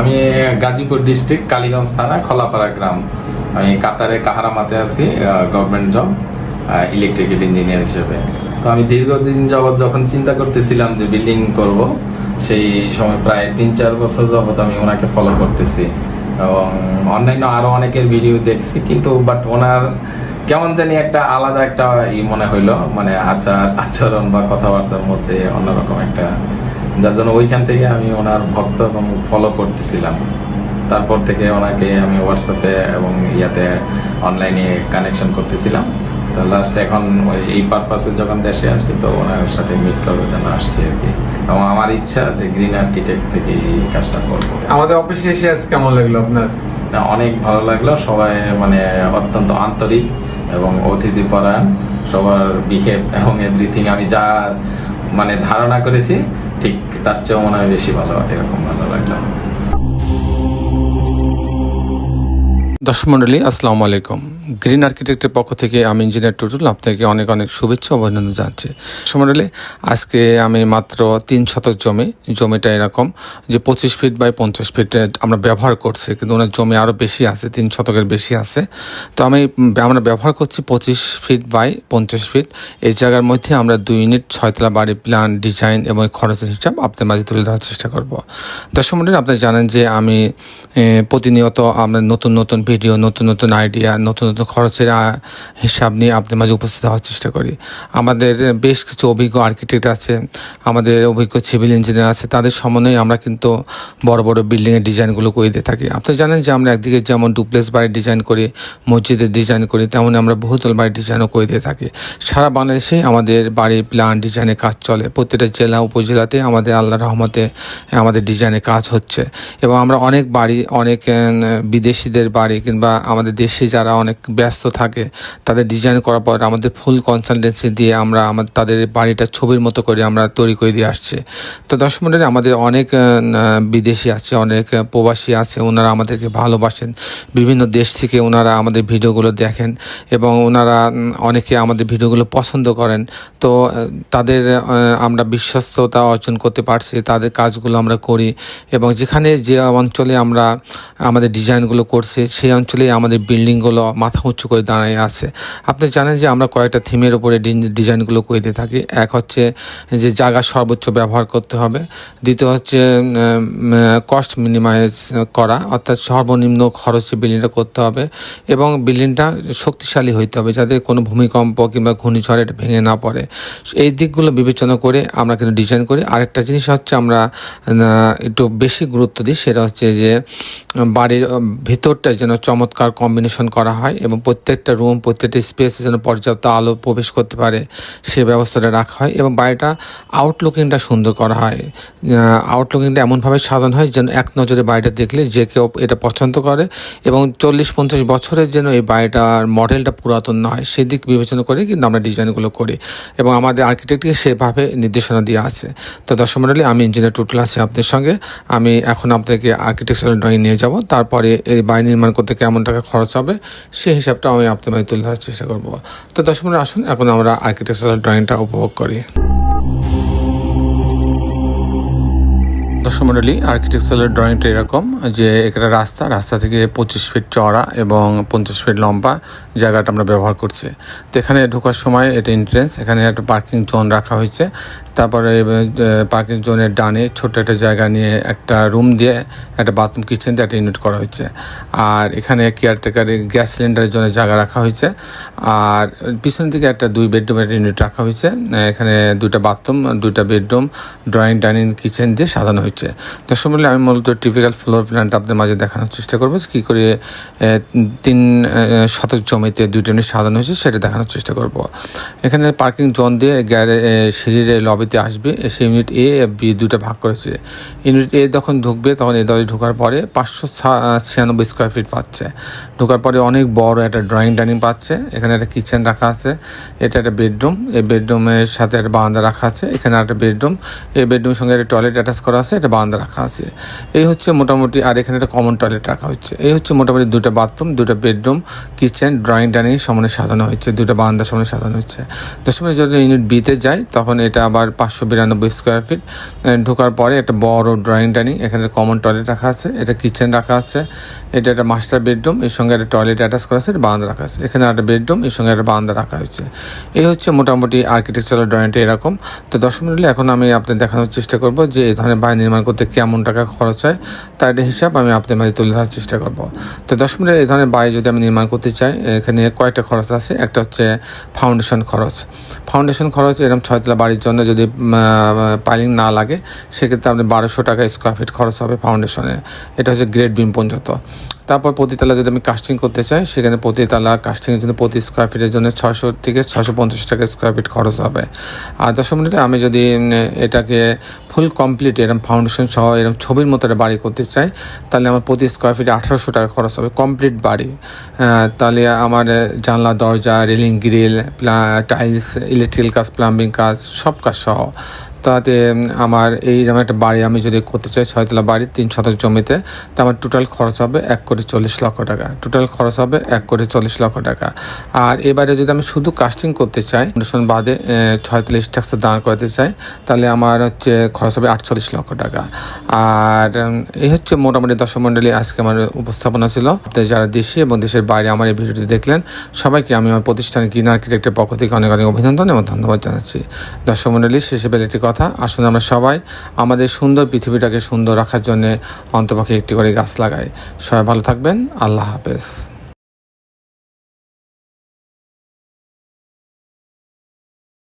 আমি গাজীপুর ডিস্ট্রিক্ট, কালীগঞ্জ থানা, খলাপাড়া গ্রাম। আমি কাতারে কাহারামাতে আছি গভর্নমেন্ট জব ইলেকট্রিক্যাল ইঞ্জিনিয়ার হিসেবে। তো আমি দীর্ঘদিন যাবৎ যখন চিন্তা করতেছিলাম যে বিল্ডিং করব, সেই সময় প্রায় তিন চার বছর যাবৎ আমি ওনাকে ফলো করতেছি। এবং অন্যান্য আরও অনেকের ভিডিও দেখছি, কিন্তু বাট ওনার কেমন জানি একটা আলাদা একটা ই মনে হইল মানে আচার, আচরণ বা কথাবার্তার মধ্যে অন্যরকম একটা যার জন্য ওইখান থেকে আমি ওনার ভক্ত এবং ফলো করতেছিলাম। তারপর থেকে ওনাকে আমি হোয়াটসঅ্যাপে এবং ইয়াতে অনলাইনে কানেকশন করতেছিলাম। তো লাস্ট এখন ওই এই পারপাসে যখন দেশে আসি তো ওনার সাথে মিট করার জন্য আসছি আর কি। এবং আমার ইচ্ছা যে গ্রিন আর্কিটেক্ট থেকে এই কাজটা করব। আমাদের অফিসে এসে আজ কেমন লাগল আপনার? অনেক ভালো লাগল। সবাই মানে অত্যন্ত আন্তরিক এবং অতিথি পরায়ণ সবার বিহেভ এবং এভরিথিং আমি যা মানে ধারণা করেছি ঠিক তার চেয়েও মনে হয় বেশি ভালো এরকম ভালো লাগল। দর্শক মন্ডলী আসসালামু আলাইকুম। গ্রিন আর্কিটেক্টের পক্ষ থেকে আমি ইঞ্জিনিয়ার টুটুল আপনাকে অনেক অনেক শুভেচ্ছা অভিনন্দন জানাচ্ছি। মন্ডলী আজকে আমি মাত্র তিন শতক জমি, জমিটা এরকম যে পঁচিশ ফিট বাই পঞ্চাশ ফিট আমরা ব্যবহার করছি, কিন্তু ওনার জমি আরও বেশি আছে, তিন শতকের বেশি আছে। তো আমি আমরা ব্যবহার করছি পঁচিশ ফিট বাই পঞ্চাশ ফিট এই জায়গার মধ্যে আমরা দুই ইউনিট ছয়তলা বাড়ি প্ল্যান ডিজাইন এবং খরচের হিসাব আপনার মাঝে তুলে ধরার চেষ্টা করব। দর্শক মন্ডলী, আপনি জানেন যে আমি প্রতিনিয়ত আমরা নতুন নতুন ভিডিও নতুন নতুন আইডিয়া নতুন নতুন খরচের হিসাব নিয়ে আপনার মাঝে উপস্থিত হওয়ার চেষ্টা করি। আমাদের বেশ কিছু অভিজ্ঞ আর্কিটেক্ট আছে, আমাদের অভিজ্ঞ সিভিল ইঞ্জিনিয়ার আছে, তাদের সমন্বয়ে আমরা কিন্তু বড় বড় বিল্ডিংয়ের ডিজাইনগুলো করে দিয়ে থাকি। আপনি জানেন যে আমরা একদিকে যেমন ডুপ্লেক্স বাড়ির ডিজাইন করি, মসজিদের ডিজাইন করি তেমনই আমরা বহুতল বাড়ির ডিজাইনও করে দিয়ে থাকি। সারা বাংলাদেশে আমাদের বাড়ি প্ল্যান ডিজাইনের কাজ চলে। প্রত্যেকটা জেলা, উপজেলাতে আমাদের আল্লাহ রহমতে, আমাদের ডিজাইনের কাজ হচ্ছে। এবং আমরা অনেক বাড়ি, অনেক বিদেশিদের বাড়ি কিংবা আমাদের দেশে যারা অনেক ব্যস্ত থাকে, তাদের ডিজাইন করার পর আমাদের ফুল কনসালটেন্সি দিয়ে আমরা আমাদের, তাদের বাড়িটা ছবির মতো করে আমরা তৈরি করে দিয়ে আসছে। তো দর্শক মন্ডলী, আমাদের অনেক বিদেশি আছে, অনেক প্রবাসী আছে, ওনারা আমাদেরকে ভালোবাসেন। বিভিন্ন দেশ থেকে ওনারা আমাদের ভিডিওগুলো দেখেন এবং ওনারা অনেকে আমাদের ভিডিওগুলো পছন্দ করেন। তো তাদের আমরা বিশ্বস্ততা অর্জন করতে পারছি, তাদের কাজগুলো আমরা করি এবং যেখানে যে অঞ্চলে আমরা আমাদের ডিজাইনগুলো করছি, সেই অঞ্চলেই আমাদের বিল্ডিংগুলো মাথা উঁচু করে দাঁড়িয়ে আছে। আপনি জানেন যে আমরা কয়েকটা থিমের উপরে ডিজাইনগুলো করে থাকি। এক হচ্ছে যে জায়গা সর্বোচ্চ ব্যবহার করতে হবে। দ্বিতীয় হচ্ছে কস্ট মিনিমাইজ করা, অর্থাৎ সর্বনিম্ন খরচে বিল্ডিংটা করতে হবে এবং বিল্ডিংটা শক্তিশালী হইতে হবে যাতে কোনো ভূমিকম্প কিংবা ঘূর্ণিঝড় এটা ভেঙে না পড়ে। এই দিকগুলো বিবেচনা করে আমরা কিন্তু ডিজাইন করি। আরেকটা জিনিস হচ্ছে আমরা একটু বেশি গুরুত্ব দিই, সেটা হচ্ছে যে বাড়ির ভিতরটা যেন চমৎকার কম্বিনেশন করা হয় এবং প্রত্যেকটা রুম প্রত্যেকটা স্পেসে যেন পর্যাপ্ত আলো প্রবেশ করতে পারে, সে ব্যবস্থাটা রাখা হয় এবং বাড়িটা আউটলুকিংটা সুন্দর করা হয়। আউটলুকিংটা এমনভাবে সাজানো হয় যেন এক নজরে বাড়িটা দেখলে যে কেউ এটা পছন্দ করে এবং চল্লিশ পঞ্চাশ বছরের যেন এই বাড়িটার মডেলটা পুরাতন না হয় সেদিক বিবেচনা করে কিন্তু আমরা ডিজাইনগুলো করি এবং আমাদের আর্কিটেক্টকে সেভাবে নির্দেশনা দিয়ে আছে। তো দর্শক মন্ডলী আমি ইঞ্জিনিয়ার টুটুল আছি আপনাদের সঙ্গে। আমি এখন আপনাদেরকে আর্কিটেকচারাল ড্রয়িং নিয়ে যাব, তারপরে এই বাড়ি নির্মাণ করতে কেমন টাকা খরচ হবে সেই হিসাবটা আমি আপনাদের তুলে ধরার চেষ্টা করব। তো দশ মিনিট আসুন, এখন আমরা আর্কিটেকচারাল ড্রয়িংটা উপভোগ করি। দর্শক মন্ডলী আর্কিটেকচারাল ড্রয়িংটা এরকম যে এখানে রাস্তা রাস্তা থেকে পঁচিশ ফিট চওড়া এবং পঞ্চাশ ফিট লম্বা জায়গাটা আমরা ব্যবহার করছি। তো এখানে ঢোকার সময় এটা এন্ট্রেন্স এখানে একটা পার্কিং জোন রাখা হয়েছে। তারপরে পার্কিং জোনের ডানে ছোট্ট একটা জায়গা নিয়ে একটা রুম দিয়ে একটা বাথরুম কিচেন দিয়ে একটা ইউনিট করা হয়েছে। আর এখানে কেয়ারটেকারের গ্যাস সিলিন্ডারের জন্য জায়গা রাখা হয়েছে। আর পিছন দিকে একটা দুই বেডরুমের ইউনিট রাখা হয়েছে। এখানে দুইটা বাথরুম দুইটা বেডরুম ড্রয়িং ডাইনিং কিচেন দিয়ে সাজানো হয়েছে। দর্শক মূল্যে আমি মূলত টিপিক্যাল ফ্লোর প্ল্যানটা আপনাদের মাঝে দেখানোর চেষ্টা করব কী করে তিন শতক জমিতে দুইটা ইউনিট সাজানো হয়েছে সেটা দেখানোর চেষ্টা করব। এখানে পার্কিং জোন দিয়ে গ্যারে সিঁড়ির লবিতে আসবে এসে ইউনিট এ বি দুটো ভাগ করেছে। ইউনিট এ যখন ঢুকবে তখন এই দলে ঢোকার পরে পাঁচশো ছিয়ানব্বই স্কোয়ার ফিট পাচ্ছে। ঢোকার পরে অনেক বড় একটা ড্রয়িং ডাইনিং পাচ্ছে। এখানে একটা কিচেন রাখা আছে, এটা একটা বেডরুম এই বেডরুমের সাথে একটা বারান্দা রাখা আছে, এখানে একটা বেডরুম এই বেডরুমের সঙ্গে একটা টয়লেট অ্যাটাচ করা আছে এটা বারান্দা রাখা আছে। এই হচ্ছে মোটামুটি, আর এখানে একটা কমন টয়লেট রাখা হচ্ছে। এই হচ্ছে মোটামুটি দুটো বাথরুম দুটো বেডরুম কিচেন ড্রয়িং ডাইনিং সমানে সাজানো হয়েছে। দুটো বারান্দা সমানে সাজানো হচ্ছে দশমের যখন ইউনিট বিতে যায় তখন এটা আবার পাঁচশো বিরানব্বই স্কোয়ার ফিট ঢোকার পরে একটা বড় ড্রয়িং ডাইনিং এখানে কমন টয়লেট রাখা আছে। এটা কিচেন রাখা আছে। এটা একটা মাস্টার বেডরুম এর সঙ্গে একটা টয়লেট অ্যাটাচ করা আছে, এটা বারান্দা রাখা আছে। এখানে একটা বেডরুম এর সঙ্গে একটা বারান্দা রাখা হয়েছে। এই হচ্ছে মোটামুটি আর্কিটেকচারাল ড্রয়িংটা এরকম। তো দশ মিনিট এখন আমি আপনাদের দেখানোর চেষ্টা করব যে এই ধরনের বাড়ি নির্মাণ করতে কেমন টাকা খরচ হয়, তার একটা হিসাব আমি আপনাদের মাঝে তুলে ধরার চেষ্টা করব। তো দশ মিনিট এই ধরনের বাড়ি যদি আমি নির্মাণ করতে চাই, এখানে কয়েকটা খরচ আছে। একটা হচ্ছে ফাউন্ডেশন খরচ। ফাউন্ডেশন খরচ এরকম ছয়তলা বাড়ির জন্য যদি পাইলিং না লাগে, সেক্ষেত্রে আপনি বারোশো টাকা স্কোয়ার ফিট খরচ হবে ফাউন্ডেশনে এটা হচ্ছে গ্রেড বিম পর্যন্ত তারপর প্রতিতলা যদি আমি কাস্টিং করতে চাই, সেখানে প্রতিতলা কাস্টিংয়ের জন্য প্রতি স্কোয়ার ফিটের জন্য ছশো থেকে ছশো পঞ্চাশ টাকা স্কোয়ার ফিট খরচ হবে। আর দশ মিনিটে আমি যদি এটাকে ফুল কমপ্লিট এরকম ফাউন্ডেশন সহ এরকম ছবির মতো একটা বাড়ি করতে চাই, তাহলে আমার প্রতি স্কোয়ার ফিটে আঠারোশো টাকা খরচ হবে কমপ্লিট বাড়ি। তাহলে আমার জানলা, দরজা রেলিং গ্রিল টাইলস ইলেকট্রিক্যাল কাজ প্লাম্বিং কাজ, সব কাজ সহ। তাতে আমার এই যেমন একটা বাড়ি আমি যদি করতে চাই, ছয়তলা বাড়ি, তিন শতক জমিতে, তো আমার টোটাল খরচ হবে এক কোটি চল্লিশ লক্ষ টাকা। টোটাল খরচ হবে এক কোটি চল্লিশ লক্ষ টাকা। আর এবারে যদি আমি শুধু কাস্টিং করতে চাই ফাউন্ডেশন বাদে ছয়তলা স্ট্রাকচার দাঁড় করাতে চাই, তাহলে আমার হচ্ছে খরচ হবে আটচল্লিশ লক্ষ টাকা। আর এই হচ্ছে মোটামুটি দর্শক আজকে আমার উপস্থাপনা ছিল। যারা দেশে এবং দেশের বাইরে আমার এই ভিডিওটি দেখলেন, সবাইকে আমি আমার প্রতিষ্ঠান গ্রিন আর্কিটেক্টের পক্ষ থেকে অনেক অনেক অভিনন্দন এবং ধন্যবাদ জানাচ্ছি। দর্শক মণ্ডলী, শেষে বেলে একটি কথা। আসুন আমরা সবাই আমাদের সুন্দর পৃথিবীটাকে সুন্দর রাখার জন্য অন্তপক্ষে একটি করে গাছ লাগাই। সবাই ভালো থাকবেন। আল্লাহ হাফেজ।